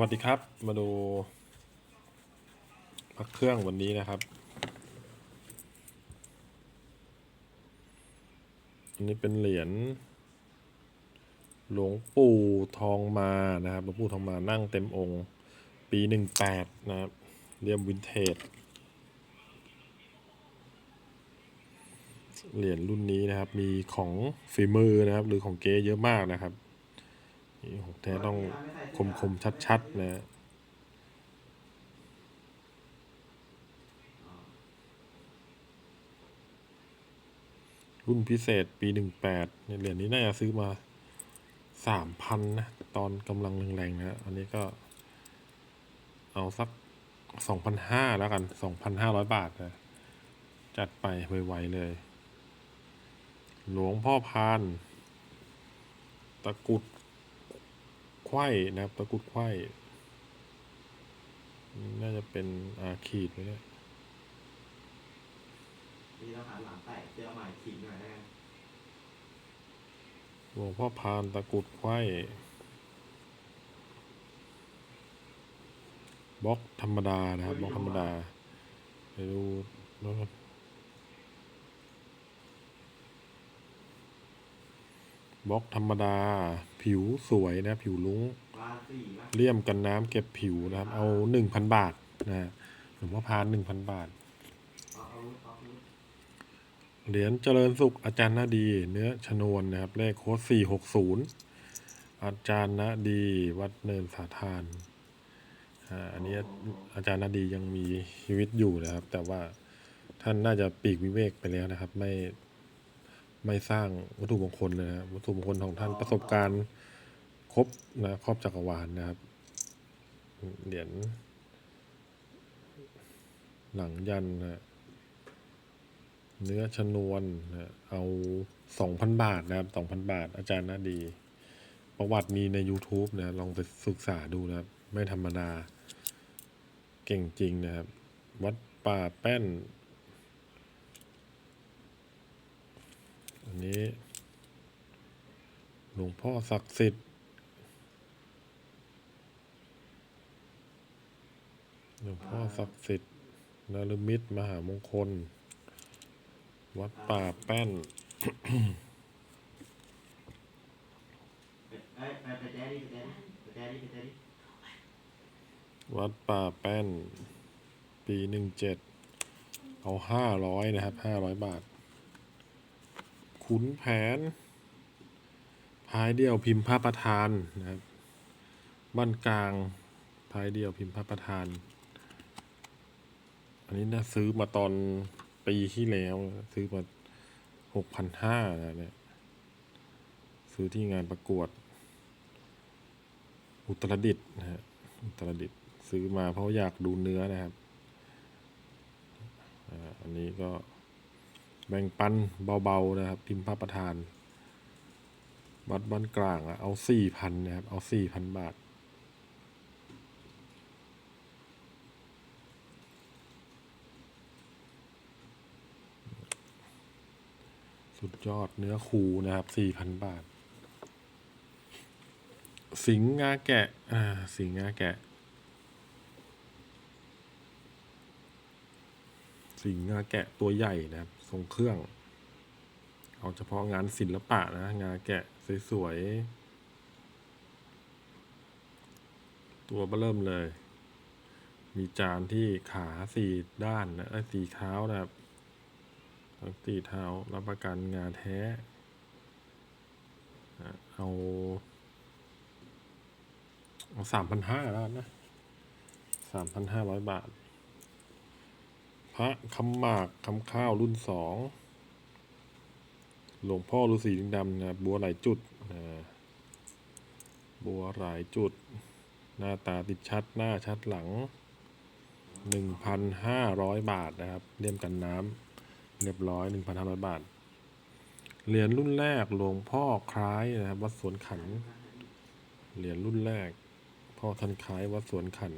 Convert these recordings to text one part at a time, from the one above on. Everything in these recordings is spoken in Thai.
วัสดีครับ มาดูพักเครื่องวันนี้นะครับ อันนี้เป็นเหรียญหลวงปู่ทองมานะครับหลวงปู่ทองมานั่งเต็มองค์ ปีหนึ่งแปดนะครับเรียมวินเทจเหรียญรุ่นนี้นะครับ มีของฝีมือนะครับ หรือของเก๊เยอะมากนะครับ นี่ของแท้ต้องคมคมชัดชัดนะฮะรุ่นพิเศษปีหนึ่งแปดเหรียญนี้น่าจะซื้อมาสามพันนะ ตอนกำลังแรงๆนะฮะอันนี้ก็ เอาสักสองพันห้าแล้วกันสองพันห้าร้อยบาทนะ จัดไปไวๆเลย หลวงพ่อพาน ตะกรุ ดไขว้นะครับ ตะกรุดไขว้น่าจะเป็นอาขีดไว้เนี่ยนี่เราหันหลังแตกเจอใหม่ขีดหน่อยแล้วกันหลวงพ่อพานตะกรุดไขว้บล็อกธรรมดานะครับบล็อกธรรมดาไปดูนะครั บบล็อกธรรมดา ผิวสวยนะ ผิวลุ้งวาสี่ป่ะเลี่ยมกันน้ำเก็บผิวนะครับ เอาหนึ่งพันบาทนะฮะหลวงพ่อพานหนึ่งพันบาทเอาเอาเอาเอาเหรียญเจริญสุขอาจารย์นาดี เนื้อชนวนนะครับ เลขโค้ดสี่หกศูนย์อาจารย์นาดี วัดเนินสาทานอ่าอันนี้อาจารย์นาดียังมีชีวิตอยู่นะครับ แต่ว่าท่านน่าจะปีกวิเวกไปแล้วนะครับ ไม่ ไม่สร้างวัตถุมงคลเลยนะครับวัตถุมงคลของท่านประสบการณ์ครบนะครอบจักรวาลนะครับเหรียญหลังยันนะเนื้อชนวนนะเอาสองพันบาทนะครับสองพันบาท อาจารย์น่าดี ประวัติมีใน YouTube นะลองไปศึกษาดูนะครับ ไม่ธรรมดา เก่งจริงนะครับ วัดป่าแป้น อั นี้ หลวงพ่อศักดิ์สิทธิ์ หลวงพ่อศักดิ์สิทธิ์นารมิตรมหามงคล วัดป่าแป้นวัดป่าแป้น ปีหนึ่งเจ็ด เอาห้าร้อยนะครับห้าร้อยบาท ขุนแผน พายเดียวพิมพ์พระประธานนะครับ บ้านกลาง พายเดียวพิมพ์พระประธาน อันนี้นะซื้อมาตอนปีที่แล้ว ซื้อมาหกพันห้านะเนี่ย ซื้อที่งานประกวด อุตรดิตนะฮะ อุตรดิตซื้อมาเพราะอยากดูเนื้อนะครับ อันนี้ก็ แบ่งปันเบาๆนะครับพิมพ์พระประธานวัดบ้านกลางอะเอาสี่พันนะครับ เอาสี่พันบาท สุดยอดเนื้อคูนะครับสี่พันบาท สิงห์งาแกะ อ่า สิงห์งาแกะ สิงห์งาแกะตัวใหญ่นะครับ ทรงเครื่อง เอาเฉพาะงานศิลปะนะ งานแกะสวยๆ ตัวเบ้อเริ่มเลย มีจานที่ขาสี่ด้านนะเอ้สี่เท้านะครับทั้งสี่เท้ารับประกันงานแท้ เอาเอาสามพันห้าแล้วกันนะสามพันห้าร้อยบาท พระคำหมากคำข้าวรุ่นสอง หลวงพ่อฤาษีลิงดำนะครับบัวหลายจุดอ่าบัวหลายจุด หน้าตาติดชัดหน้าชัดหลังหนึ่งพันห้าร้อยบาทนะครับเลี่ยมกันน้ำเรียบร้อยหนึ่งพันห้าร้อยบาท เหรียญรุ่นแรกหลวงพ่อคล้ายนะครับวัดสวนขัน เหรียญรุ่นแรก พ่อท่านคล้ายวัดสวนขัน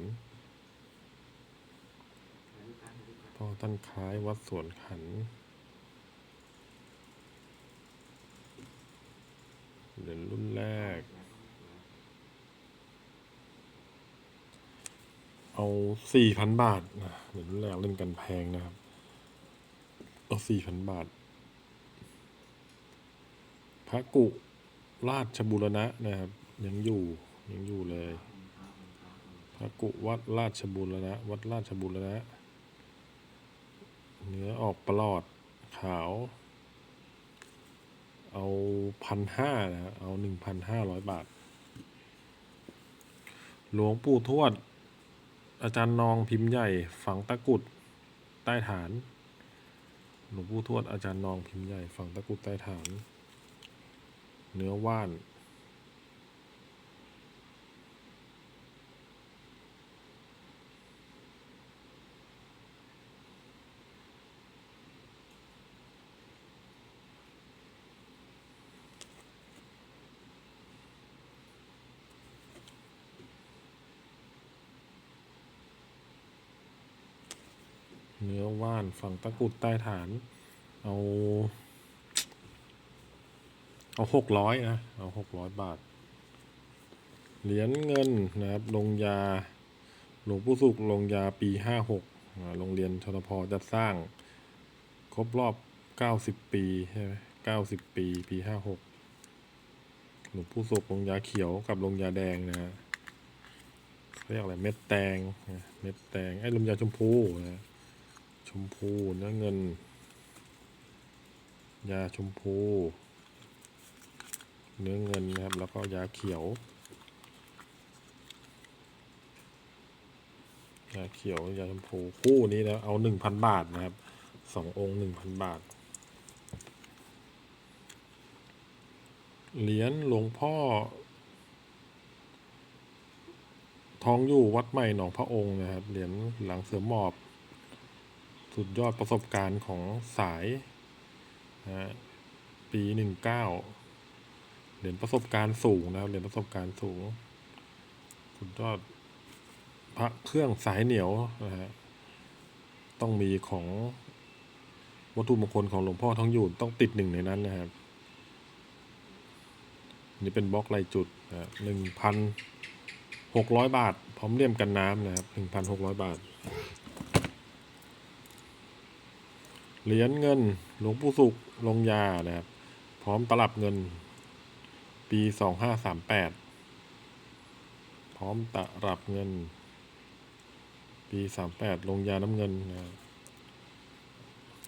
พ่อท่านคล้ายวัดสวนขัน เหรียญรุ่นแรก เอาสี่พันบาทนะเหมือนแรกเล่นกันแพงนะครับ เอาสี่พันบาท พระกุราชบุรณะนะครับ ยังอยู่ยังอยู่เลย พระกุวัดราชบุรณะ วัดราชบุรณะ เนื้อออกปลอดขาว เอาพันห้านะ เอาหนึ่งพันห้าร้อยบาท หลวงปู่ทวด อาจารย์นองพิมพ์ใหญ่ ฝังตะกุดใต้ฐาน หลวงปู่ทวดอาจารย์นองพิมพ์ใหญ่ ฝังตะกุดใต้ฐาน เนื้อว่าน เนื้อว่านฝั่งตะกุดใต้ฐาน เอา เอาหกร้อยนะ เอาหกร้อยบาท เหรียญเงินนะครับ ลงยา หลวงปู่สุขลงยาปีห้าหกโรงเรียนชนพจะสร้าง ครบรอบเก้าสิบปีใช่ไหมเก้าสิบปี ปีห้าหกหลวงปู่สุขลงยาเขียวกับลงยาแดงนะฮะเขาเรียกอะไรเม็ดแตง เม็ดแตงไอ้ลงยาชมพูนะ ชมพูเนื้อเงิน ยาชมพู เนื้อเงินนะครับ แล้วก็ยาเขียว ยาเขียวยาชมพูคู่นี้นะเอาหนึ่งพันบาทนะครับสององค์หนึ่งพันบาท เหรียญหลวงพ่อ ทองอยู่วัดใหม่หนองพระองค์นะครับ เหรียญหลังเสือหมอบ สุดยอดประสบการณ์ของสายนะฮะปีหนึ่งเก้าเหรียญประสบการณ์สูงนะครับเหรียญประสบการณ์สูง สุดยอดพระเครื่องสายเหนียวนะฮะต้องมีของวัตถุมงคลของหลวงพ่อทองอยู่ต้องติดหนึ่งในนั้นนะครับ นี่เป็นบล็อกลายจุดหนึ่งพันหกร้อยบาท พร้อมเลี่ยมกันน้ำนะครับหนึ่งพันหกร้อยบาท เหรียญเงินหลวงปู่สุขลงยานะครับ พร้อมตลับเงิน ปีสองห้าสามแปดพร้อมตลับเงิน ปีสามแปดลงยาน้ำเงินนะครับ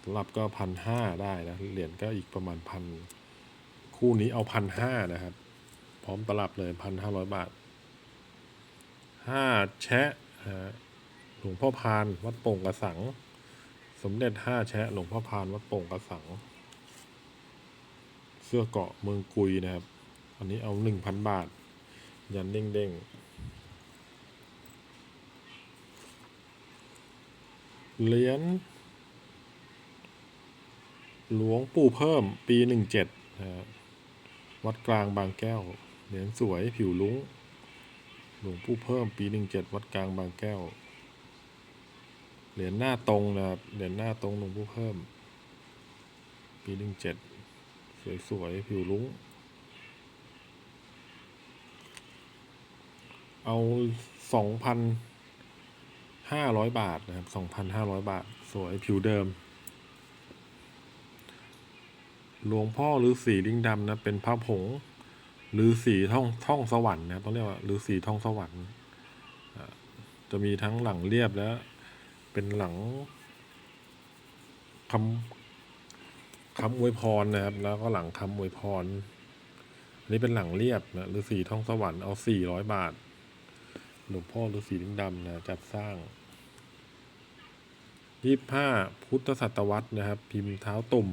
ตลับก็พันห้าได้นะเหรียญก็อีกประมาณพันคู่นี้เอาพันห้านะครับ พร้อมตลับเลยพันห้าร้อยบาทห้าแชะฮะหลวงพ่อพานวัดโป่งกระสัง สมเด็จห้าแชะหลวงพ่อพานวัดโป่งกระสัง เสื้อเกาะเมืองกุยนะครับ อันนี้เอาหนึ่งพันบาท ยันเด้งเด้งเหรียญหลวงปู่เพิ่มปีหนึ่งเจ็ดนะวัดกลางบางแก้ว เหรียญสวยผิวลุ้ง หลวงปู่เพิ่มปีหนึ่งเจ็ดวัดกลางบางแก้ว เหรียญหน้าตรงนะครับ เหรียญหน้าตรงหลวงปู่เพิ่ม ปีหนึ่งเจ็ดสวยๆ ผิวลุ้ง เอาสองพันห้าร้อยบาทนะครับสองพันห้าร้อยบาท สวยผิวเดิม หลวงพ่อฤาษีลิงดำนะ เป็นพระผงฤาษีท่องท่องสวรรค์นะต้องเรียกว่าฤาษีท่องสวรรค์จะมีทั้งหลังเรียบและ เป็นหลังคำคำอวยพรนะครับ แล้วก็หลังคำอวยพรอันนี้เป็นหลังเรียบนะฤาษีท่องสวรรค์เอาสี่ร้อยบาทหลวงพ่อฤาษีลิงดำนะจัดสร้างยี่ห้าพุทธศตวรรษนะครับ พิมพ์เท้าตุ่ม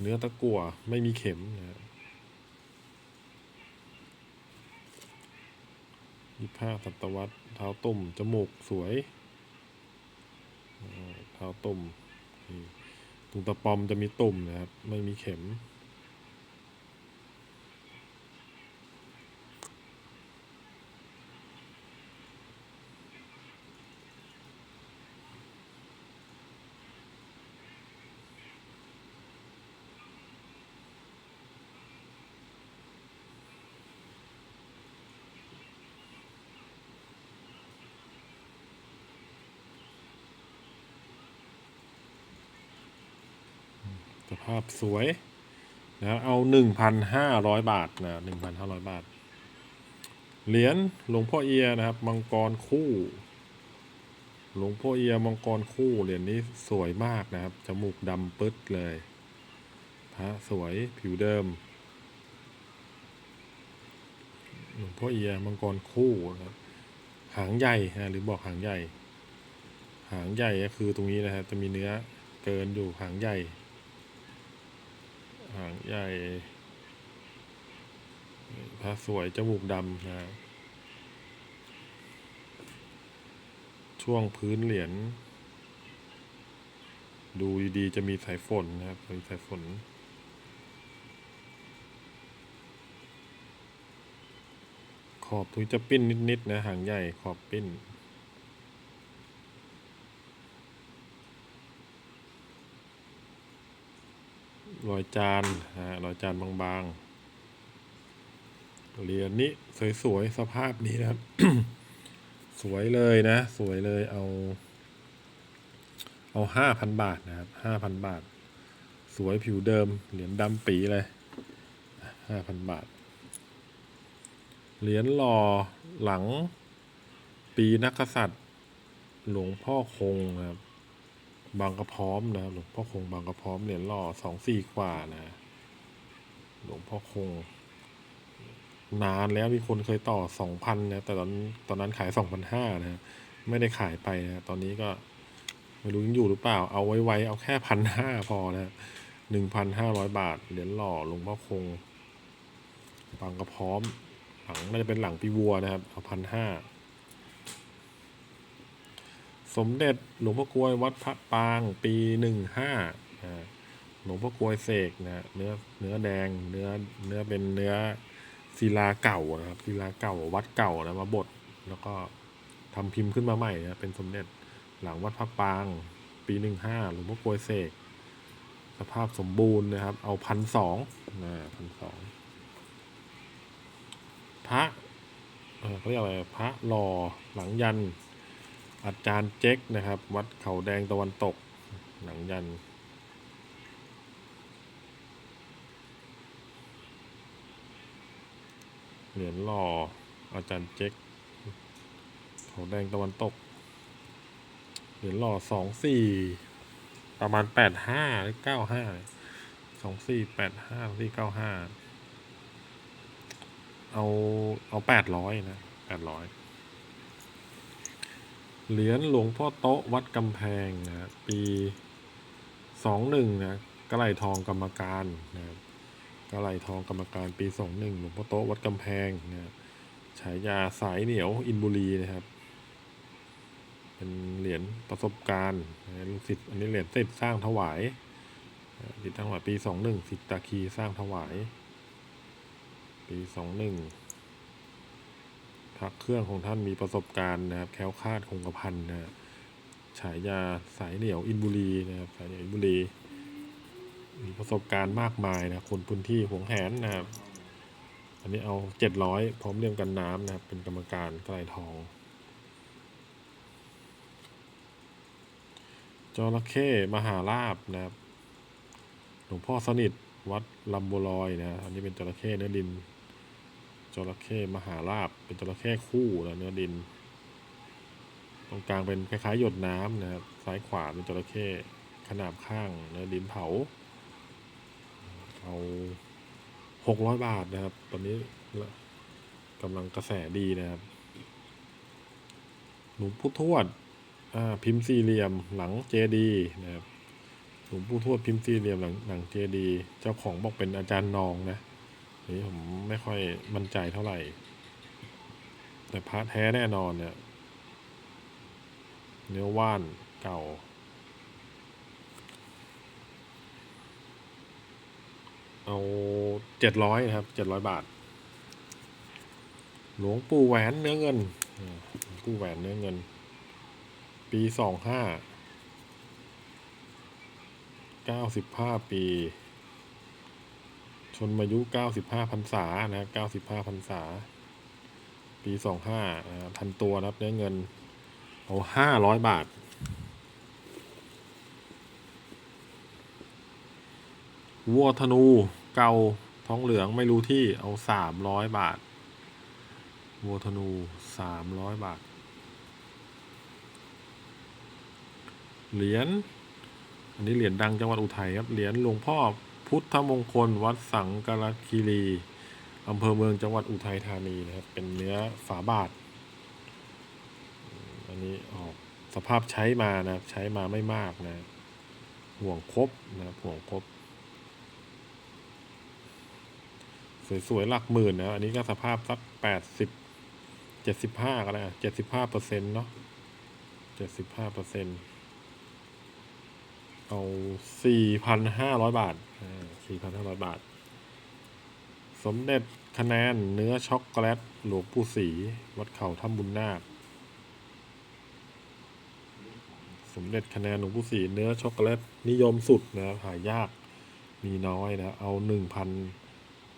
เนื้อตะกั่วไม่มีเข็มนะครับยี่ห้าศตวรรษเท้าตุ่มจมูกสวย เท้าตุ่มตรงตะปอมจะมีตุ่มนะครับ ไม่มีเข็ม สภาพสวยนะเอาหนึ่งพันห้าร้อยบาทนะหนึ่งพันห้าร้อยบาท เหรียญหลวงพ่อเอียนะครับ มังกรคู่ หลวงพ่อเอียมังกรคู่เหรียญนี้สวยมากนะครับ จมูกดำปึ๊ดเลยพระสวยผิวเดิม หลวงพ่อเอียมังกรคู่นะครับหางใหญ่นะหรือบอกหางใหญ่ หางใหญ่ก็คือตรงนี้นะครับจะมีเนื้อเกินอยู่หางใหญ่ หางใหญ่พระสวยจมูกดำนะช่วงพื้นเหรียญดูดีๆจะมีสายฝนนะครับมีสายฝน ขอบตรงจะปิ้นนิดๆนะหางใหญ่ขอบปิ้น รอยจานฮะรอยจานบางๆเหรียญนี้สวยๆสภาพนี้นะครับ สวยเลยนะ สวยเลยเอา เอาห้าพันบาทนะครับห้าพันบาท สวยผิวเดิม เหรียญดำปีเลยห้าพันบาท เหรียญหล่อหลังปีนักกษัตริย์ หลวงพ่อคงนะครับ บางกระพร้อมนะครับหลวงพ่อคงบางกระพร้อมเหรียญหล่อสองสี่กว่านะ หลวงพ่อคง นานแล้วมีคนเคยต่อสองพันนะแต่ตอนตอนนั้นขายสองพันห้านะไม่ได้ขายไปนะตอนนี้ก็ไม่รู้ยังอยู่หรือเปล่า เอาไว้ไว้เอาแค่พันห้าพอนะหนึ่งพันห้าร้อยบาทเหรียญหล่อหลวงพ่อคงบางกระพร้อม หลังน่าจะเป็นหลังปีวัวนะครับเอาพันห้า สมเด็จหลวงพ่อกลวยวัดพระปางปีหนึ่งห้าหลวงพ่อกลวยเสกนะเนื้อเนื้อแดงเนื้อเนื้อเป็นเนื้อศิลาเก่านะครับศิลาเก่าวัดเก่านะมาบดแล้วก็ทำพิมพ์ขึ้นมาใหม่นะเป็นสมเด็จหลังวัดพระปาง ปีหนึ่งห้าหลวงพ่อกลวยเสกสภาพสมบูรณ์นะครับ เอาพันสองนะพันสองพระอ่อเขาเรียกอะไรพระหล่อหลังยัน อาจารย์เจ๊กนะครับ วัดเขาแดงตะวันตก หนังยันเหรียญหล่ออาจารย์เจ๊กเขาแดงตะวันตก เหรียญหล่อสองสี่ประมาณแปดห้าหรือเก้าห้าสองสี่แปดห้าสี่เก้าห้าเอาเอาแปดร้อยนะแปดร้อย เหรียญหลวงพ่อโต๊ะวัดกำแพงนะปีสองหนึ่งนะกระไหลทองกรรมการนะครับกระไหลทองกรรมการปีสองหนึ่งหลวงพ่อโต๊ะวัดกำแพงนะฉายาสายเหนียวอินบุรีนะครับ เป็นเหรียญประสบการณ์นะลูกศิษย์อันนี้เหรียญเสร็จสร้างถวายติดตั้งไว้ปีสองหนึ่งสิทตาคีสร้างถวาย ปีสองหนึ่ง ระเครื่องของท่านมีประสบการณ์นะครับ แค้วคาดคงกระพันนะฮะฉายาสายเหนียวอินบุรีนะครับสายเหนียวอินบุรีมีประสบการณ์มากมายนะคนพื้นที่หวงแหนนะครับ อันนี้เอาเจ็ดร้อยพร้อมเรียมกันน้ำนะครับ เป็นกรรมการใกลทองจระเข้มหาลาบนะครับ หลวงพ่อสนิทวัดลำบัวลอยนะ อันนี้เป็นจระเข้เนื้อดิน จระเข้มหาลาบ เป็นจระเข้คู่นะเนื้อดิน ตรงกลางเป็นคล้ายๆหยดน้ำนะครับซ้ายขวาเป็นจระเข้ขนาบข้างเนื้อดินเผาเอาหกร้อยบาทนะครับ ตอนนี้กำลังกระแสดีนะครับหลวงปู่ทวดอ่าพิมพ์สี่เหลี่ยมหลังเจดีนะครับหลวงปู่ทวดพิมพ์สี่เหลี่ยมหลังหลังเจดี เจ้าของบอกเป็นอาจารย์นองนะ นี่ผมไม่ค่อยมั่นใจเท่าไหร่ แต่พระแท้แน่นอนเนี่ย เนื้อว่านเก่า เอาเจ็ดร้อยนะครับเจ็ดร้อยบาท หลวงปู่แหวนเนื้อเงินหลวงปู่แหวนเนื้อเงิน ปีสองห้าเก้าสิบห้าปี นมายุ 95พรรษานะครับ95พรรษา ปี 25พันตัวนะครับได้เงินเอา500 บาท วัวธนูเก่าท้องเหลืองไม่รู้ที่เอาสามร้อยบาท วัวธนูสามร้อยบาท เหรียญ อันนี้เหรียญดังจังหวัดอุทัยครับ เหรียญหลวงพ่อ พุทธมงคล วัดสังกรคีรีอำเภอเมืองจังหวัดอุทัยธานีนะครับ เป็นเนื้อฝาบาท อันนี้ออกสภาพใช้มานะครับใช้มาไม่มากนะห่วงครบนะครับห่วงครบสวยๆหลักหมื่นนะอันนี้ก็สภาพสักแปดสิบเจ็ดสิบห้าก็ได้เจ็ดสิบห้าเปอร์เซ็นต์เนาะเจ็ดสิบห้าเปอร์เซ็นต์ เอาสี่พันห้าร้อยบาทสี่พันห้าร้อยบาท สมเด็จคะแนนเนื้อช็อกโกแลตหลวงปู่ศรีวัดเขาถ้ำบุญนาคสมเด็จคะแนนหลวงปู่ศรีเนื้อช็อกโกแลตนิยมสุดนะครับหายากมีน้อยนะ เอาหนึ่งพัน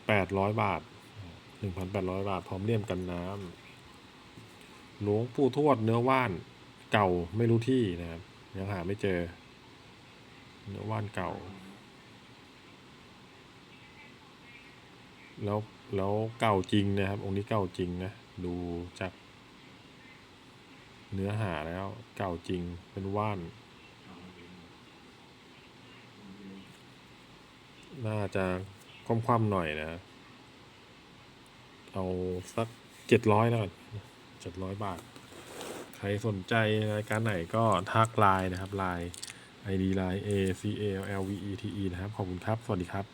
แปดร้อยบาทหนึ่งพันแปดร้อยบาท พร้อมเลี่ยมกันน้ำหลวงปู่ทวดเนื้อว่านเก่าไม่รู้ที่นะครับยังหาไม่เจอ เนื้อว่านเก่า แล้วแล้วเก่าจริงนะครับ องค์นี้เก่าจริงนะ ดูจาก เนื้อหาแล้วเก่าจริงเป็นว่าน น่าจะคว่ำๆหน่อยนะ เอาสักเจ็ดร้อยแล้วกันเจ็ดร้อยบาท ใครสนใจรายการไหนก็ทักไลน์นะครับไลน์ ID ไลน์ A C A L V E T E นะครับ ขอบคุณครับ สวัสดีครับ